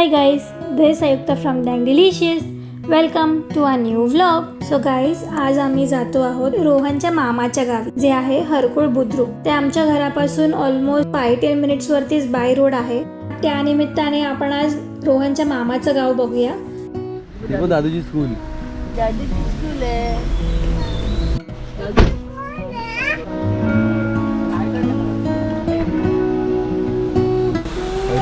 Hi guys, this is Ayukta from Dang Delicious. Welcome to a new vlog so guys आज आम्ही जातो आहोत रोहनच्या मामाच्या गावी जे आहे हरकुळ बुद्रुक. ते आमच्या घरापासून ऑलमोस्ट फाय टेन मिनिट्स वरतीच बाय रोड आहे. त्या निमित्ताने आपण आज रोहनच्या मामाचं गाव बघूया. देखो दादूजी स्कूल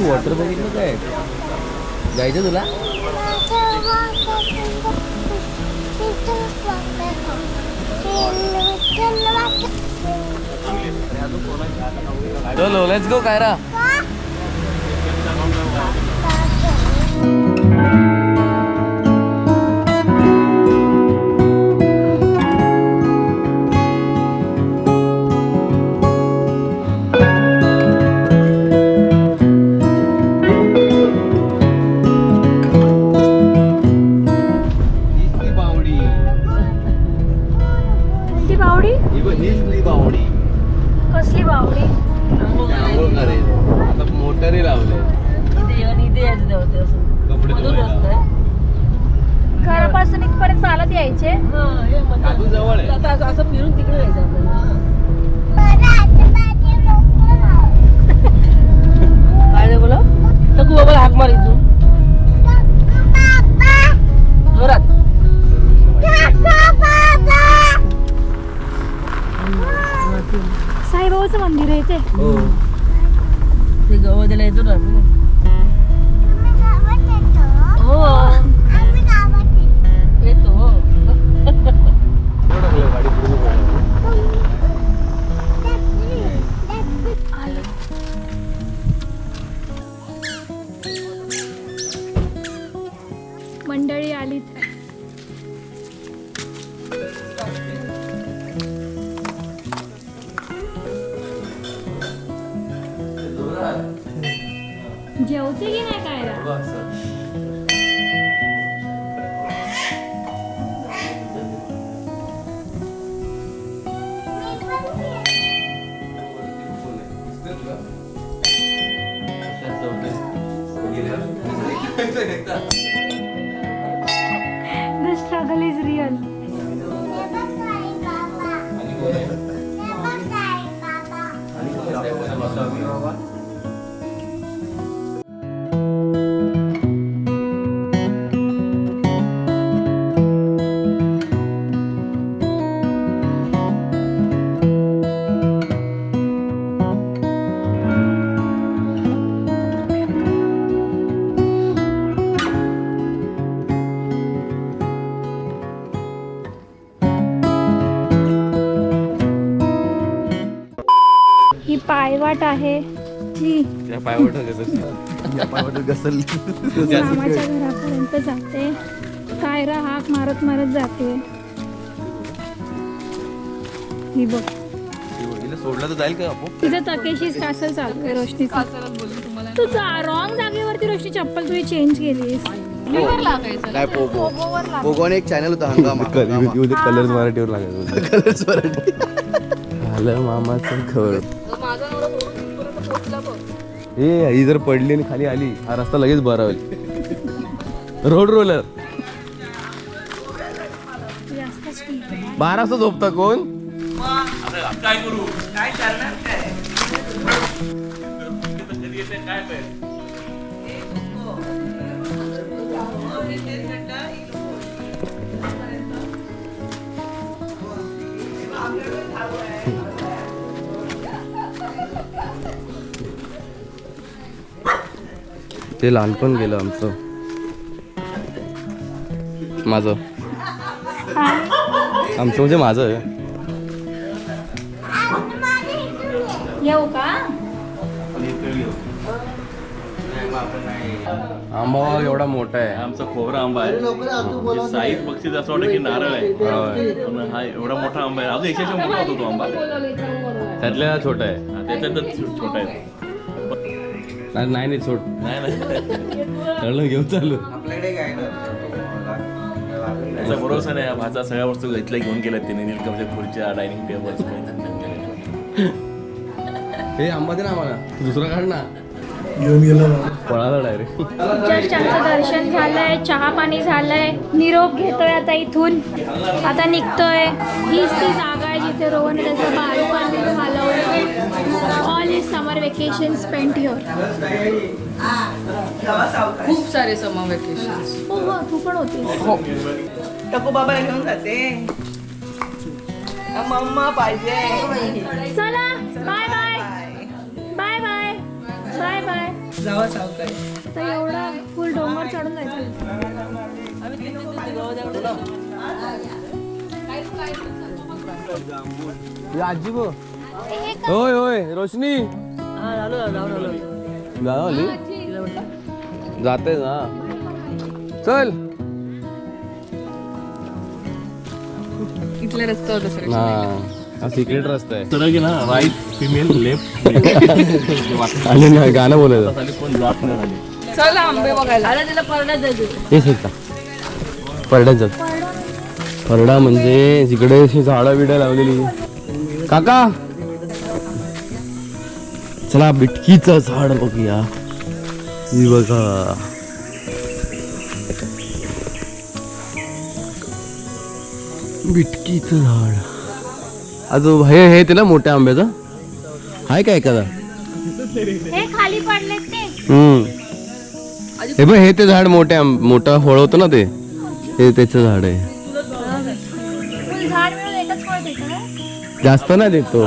वॉटर बघितलं काय? जायचं तुला चलो लेट्स गो कायरा घरापासून इथपर्यंत चालत यायचे. हा, हे जवळ आहे. आता असं- फिरून तिकडे जायचं आपल्याला. काय रे बोला? टकू बाबाला हाक मार इथून. जोरात. साईबाबाचं मंदिर आहे ते हो. ते गवळ्याला येतो ना. हो. Ano ba tayo, Papa? Ano ba tayo, Papa? पायवाट आहे. जी त्या पायवट पायवट घसरली. मामाच्या घरापर्यंत जाते. कायरा हाक मारत मारत जाते. ही बघ. सोडलं तर जाईल का आपोआप? तिचं तकेशीच कासल चालू आहे तू रॉंग जागेवरती रोशनी चप्पल तुझी चेंज केलीस. काय पोगो पोगोने एक चॅनल होता हंगामा कलर्स मराठीवर लागायचं. कलर्स मराठी आलं मामाचं खबर ए ही जर पडली आणि खाली आली हा रस्ता लगेच बरा होईल. Road roller. बारा वाजता झोपता कोण? ते लहानपण गेलं आमचं. माझं. आमचं म्हणजे माझं आहे. येऊ का? आंबा एवढा मोठा आहे. आमचा खोबरा आंबा आहे. साईज बक्षीस असं वाटतं की नारळ आहे. हा एवढा मोठा आंबा आहे. अजून एकशे मोठा होतो तो आंबा. त्यातल्या छोटा आहे. हा, त्याच्यातच छोटा आहे नाही नाही नाही, छोट नाही नाही घेऊन चालू. त्याचा भरोसा नाही हा भाचा सगळ्या वस्तू घेतल्या घेऊन गेल्या त्याने नीलकमच्या खुर्च्या डायनिंग टेबल हे आंबा दे ना आम्हाला. तू दुसरा काढ ना. पळाला डायरेक्ट जस्ट आमचं दर्शन झालंय चहा पाणी झालंय निरोप घेतोय आता इथून. आता निघतोय. हीच ती जागा आहे जिथे रोहन त्याचं बालपण घालवलं all is summer vacation spent here खूप सारे समर वेकेशन हो हो तू पण होती टकू बाबाला घेऊन जाते. मम्मा पाहिजे. चला bye bye bye bye bye bye जावा सावकाश. आता एवढा फुल डोंगर चढून जायचं. आजी गो होय होय रोशनी. जाऊ जाते ना. चल. इथल्या रस्ता होता सर हा सिक्रेट रस्ता आहे. सरळ राईट फिमेल लेफ्ट आणि ना गाणं बोलायचं. कोण जात नाही झाले चला आंबे बघायला. अरे तिला परड्यात जायचं हेच आहेत का परड्यात जात परडा म्हणजे जिकडे अशी झाडं बिडं लावलेली. काका! चला बिटकीचं झाड बघूया. ही बघा. बिटकीचं झाड. अजून हे हे ते ना मोठ्या आंब्याचं? आहे का एखादा? हे खाली पडलेत ते. हम्म. हे बघ हे ते झाड मोठे आंब- मोठं फळ होतं ना ते. हे त्याचं झाड आहे. ना? जास्त नाही देत तो.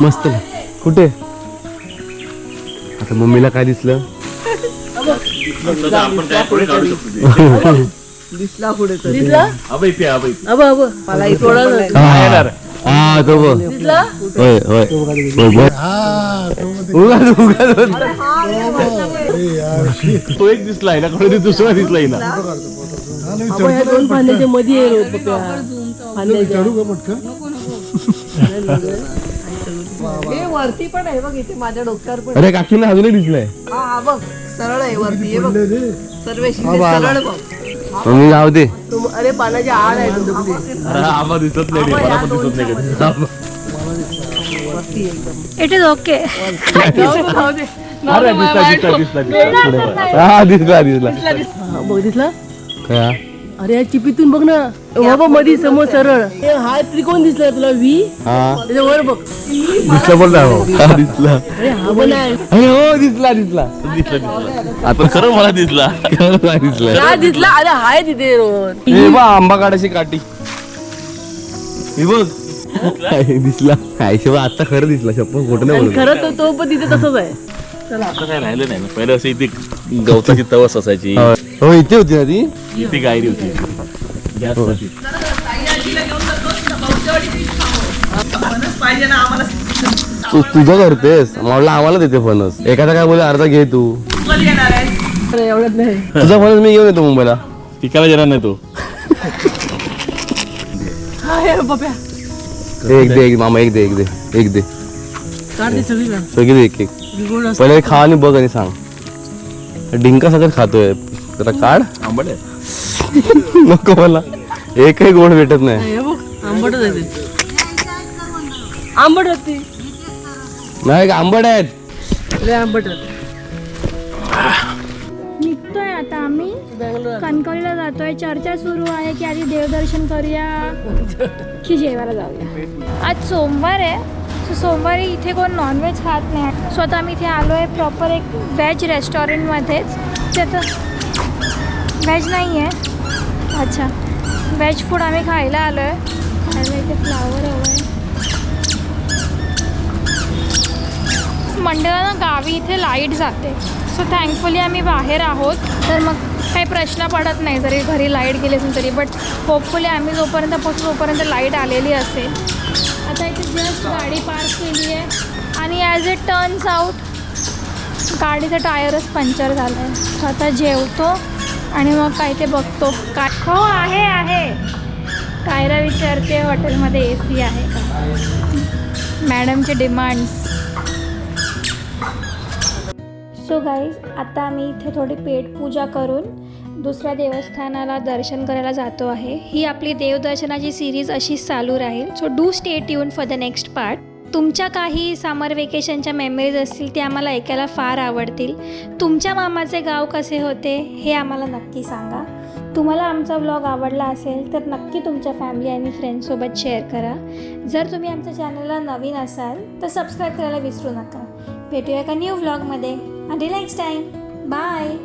मस्त. ना. कुठे? आता मम्मीला काय दिसलं? तर. दिसला पुढे दिसला? अबे इथे अबे इथे अब अब. मला थोडा हा हा, तो बघ. दिसला? होय होय. होय, बघ. उगाच, उगाच. बोल. तो एक दिसला आहे ना कोणी दुसरा दिसला ना. दोन फांद्याच्या मध्ये हे वरती पण आहे बघ इथे माझ्या डोक्यावर पण अरे काकींना अजूनही दिसलंय. हा हा बघ सरळ आहे वरती हे बघ. सर्वेश सरळ बघ. मम्मी जाऊ दे. तो- अरे पाण्याच्या आड आहे तो. आम्हा दिसत नाही रे, मला पण दिसत नाही कधी. वरती एकदम इट इज ओके अरे दिसला दिसला दिसला दिसला. हा दिसला दिसला. हा, बघ दिसला? काय हा? अरे या चिपीतून बघ ना. बाबा मध्ये समोर सरळ. हे हा त्रिकोण दिसला तुला व्ही? हा. त्याच्या वर बघ. दिसला बोल ना हो. हा दिसला. अरे हा पण आहे. अरे हो दिसला दिसला. दिसला दिसला. आता खरं मला दिसला. खरं दिसला. हा दिसला अरे हाय तिथे रोहन. हे बघ आंबा काढायची काठी. हे बघ. दिसला. काय शिवाय आता खरं दिसला शप्पथ खोटं नाही आणि बोलत. खरं तो तो पण तिथे तसंच आहे. आता काय राहिलं नाही ना? पहिले अशी इथे गवताची तवस असायची. हो हो, इथे होती ना ती इथे गायरी होती. गॅससाठी तू तुझं करतेस मला आम्हाला देते फणस. एखादा काय बोल अर्धा घे तू. अरे एवढ्यात नाही. तुझा फणस मी घेऊन येतो मुंबईला. पिकायला येणार नाही तो. हा हे एक दे एक मामा एक दे एक दे एक दे. सगळी दे एक एक. गोड. पहिले खा आणि बघ आणि सांग. डिंका सगळं खातोय. जरा काढ. आंबट आहे नको मला. एकही गोड भेटत नाही. हे आंबट होती नाही का आंबट आहेत. लय आंबट निघतोय आता आम्ही. कणकवलीला जातोय. चर्चा सुरू आहे की आधी देवदर्शन करूया की जेवायला जाऊया. आज सोमवार आहे. सो सोमवारी इथे कोण नॉनव्हेज खात नाही. सो आता आम्ही इथे आलो आहे प्रॉपर एक व्हेज रेस्टॉरंटमध्येच त्याचं व्हेज नाही आहे अच्छा व्हेज फूड आम्ही खायला आलो आहे खायला इथे फ्लावर हवं आहे मंडळा ना गावी इथे लाइट जाते। सो थँकफुली आम्ही बाहेर आहोत तर मग काही प्रश्न पडत नाही। जरी घरी लाइट गेली असेल तरी बट होपफुली आम्ही जोपर्यंत पोहोचू तोपर्यंत लाइट आलेली असेल आता इथे जस्ट गाडी पार्क केली आहे आणि ॲज इट टर्न्स आऊट गाडीचं टायरच पंक्चर झालं आहे आता जेवतो। आणि मग काय ते बघतो. काय हो आहे आहे. कायरा विचारते हॉटेलमध्ये ए सी आहे का? मॅडमचे डिमांड्स. सो गाईज आता आम्ही इथे थोडी पेट पूजा करून दुसऱ्या देवस्थानाला दर्शन करायला जातो आहे. ही आपली देवदर्शनाची सिरीज अशीच चालू राहील. So do stay tuned for the next part तुमच्या काही समर वेकेशनच्या मेमरीज असतील ते आम्हाला ऐकायला फार आवडतील. तुमच्या मामाचे गाव कसे होते हे आम्हाला नक्की सांगा. तुम्हाला आमचा व्लॉग आवडला असेल तर नक्की तुमच्या फॅमिली आणि फ्रेंड्ससोबत शेअर करा. जर तुम्ही आमच्या चॅनलला नवीन असाल तर सबस्क्राईब करायला विसरू नका. भेटूया का न्यू व्लॉगमध्ये आणि नेक्स्ट टाईम बाय